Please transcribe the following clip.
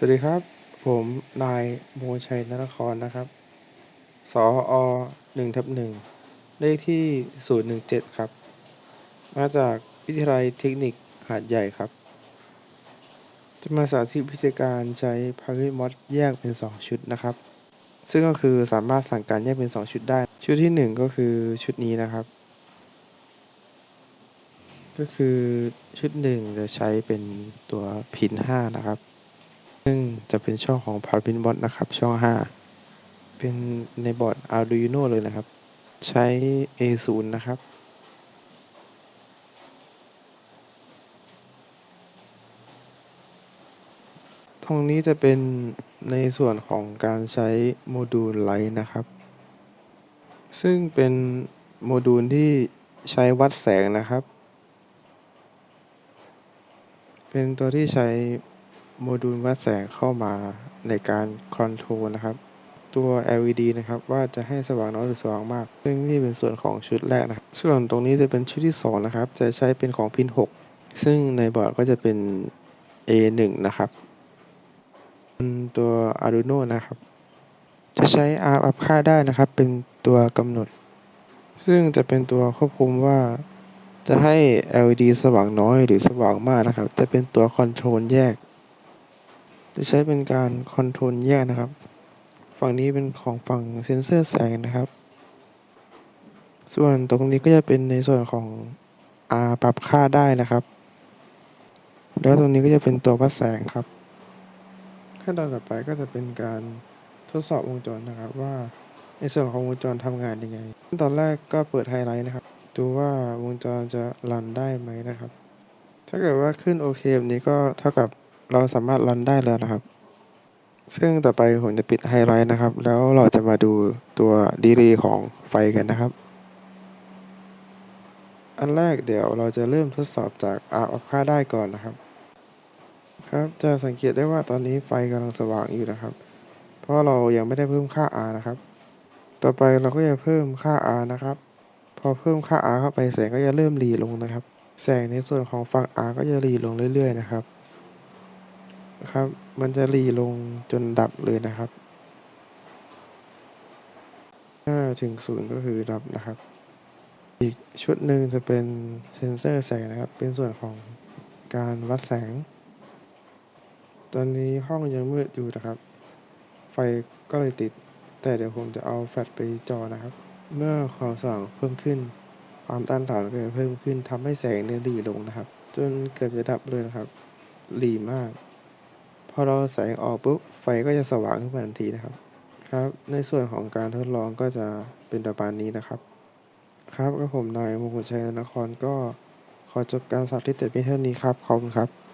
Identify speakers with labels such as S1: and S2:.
S1: สวัสดีครับ ผมนายโมชัยนนครนะครับ สออหนึ่งทับหนึ่งเลขที่ศูนย์หนึ่งเจ็ดครับ มาจากวิทยาลัยเทคนิคหาดใหญ่ครับ จะมาสาธิตวิธีการใช้พาริมอดแยกเป็น2ชุดนะครับ ซึ่งก็คือสามารถสั่งการแยกเป็น2ชุดได้ ชุดที่1ก็คือชุดนี้นะครับ ก็คือชุด1จะใช้เป็นตัวพิน5นะครับ ซึ่งจะเป็นช่องของ p a r p i n b o t นะครับ ช่อง 5 เป็นในบอร์ด Arduino เลยนะครับ ใช้ A0 นะครับตรงนี้จะเป็นในส่วนของการใช้โมดูลไลท์นะครับ ซึ่งเป็นโมดูลที่ใช้วัดแสงนะครับ เป็นตัวที่ใช้ โมดูลวัดแสงเข้ามาในการคอนโทรลนะครับ ตัว LED นะครับว่าจะให้สว่างน้อยหรือสว่างมาก ซึ่งนี่เป็นส่วนของชุดแรกนะครับ ส่วนตรงนี้จะเป็นชุดที่ 2 นะครับ จะใช้เป็นของพิน 6 ซึ่งในบอร์ดก็จะเป็น A1 นะครับตัว Arduino นะครับ จะใช้ R อัพค่าได้นะครับ เป็นตัวกำหนด ซึ่งจะเป็นตัวควบคุมว่าจะให้ LED สว่างน้อยหรือสว่างมากนะครับ จะเป็นตัวคอนโทรลแยก จะใช้เป็นการคอนโทรลแยกนะครับ ฝั่งนี้เป็นของฝั่งเซ็นเซอร์แสงนะครับ ส่วนตรงนี้ก็จะเป็นในส่วนของ R ปรับค่าได้นะครับ แล้วตรงนี้ก็จะเป็นตัววัดแสงครับ ขั้นตอนต่อไปก็จะเป็นการทดสอบวงจรนะครับว่าในส่วนของวงจรทำงานยังไง ขั้นตอนแรกก็เปิดไฮไลท์นะครับ ดูว่าวงจรจะรันได้ไหมนะครับ ถ้าเกิดว่าขึ้นโอเคแบบนี้ก็เท่ากับ เราสามารถรันได้แล้วนะครับ ซึ่งต่อไปผมจะปิดไฮไลท์นะครับ แล้วเราจะมาดูตัวดีเลย์ของไฟกันนะครับ อันแรกเดี๋ยวเราจะเริ่มทดสอบจาก R ออฟค่าได้ก่อนนะครับ ครับจะสังเกตได้ว่าตอนนี้ไฟกำลังสว่างอยู่นะครับ เพราะเรายังไม่ได้เพิ่มค่า R นะครับ ต่อไปเราก็จะเพิ่มค่า R นะครับ พอเพิ่มค่า R เข้าไปแสงก็จะเริ่มรีลงนะครับ แสงในส่วนของฝั่ง R ก็จะรีลงเรื่อย ๆ นะครับ ครับ มันจะรีลงจนดับเลยนะครับถ้าถึงศูนย์ก็คือดับนะครับ อีกชุดหนึ่งจะเป็นเซนเซอร์แสงนะครับ เป็นส่วนของการวัดแสง ตอนนี้ห้องยังมืดอยู่นะครับ ไฟก็เลยติด แต่เดี๋ยวผมจะเอาแฟลชไปจอนะครับ เมื่อความสว่างเพิ่มขึ้น ความต้านทานก็จะเพิ่มขึ้นทำให้แสงเนี่ยหลีลงนะครับ จนเกือบจะดับเลยนะครับหลีมาก อเราแสงออกปุ๊บไฟก็จะสว่างขึ้นมาทันทีนะครับครับ ในส่วนของการทดลองก็จะเป็นประมาณนี้นะครับ ครับก็ผมนายมงคลชัยนครก็ขอจบการสาธิตแต่เพียงเท่านี้ครับขอบคุณครับ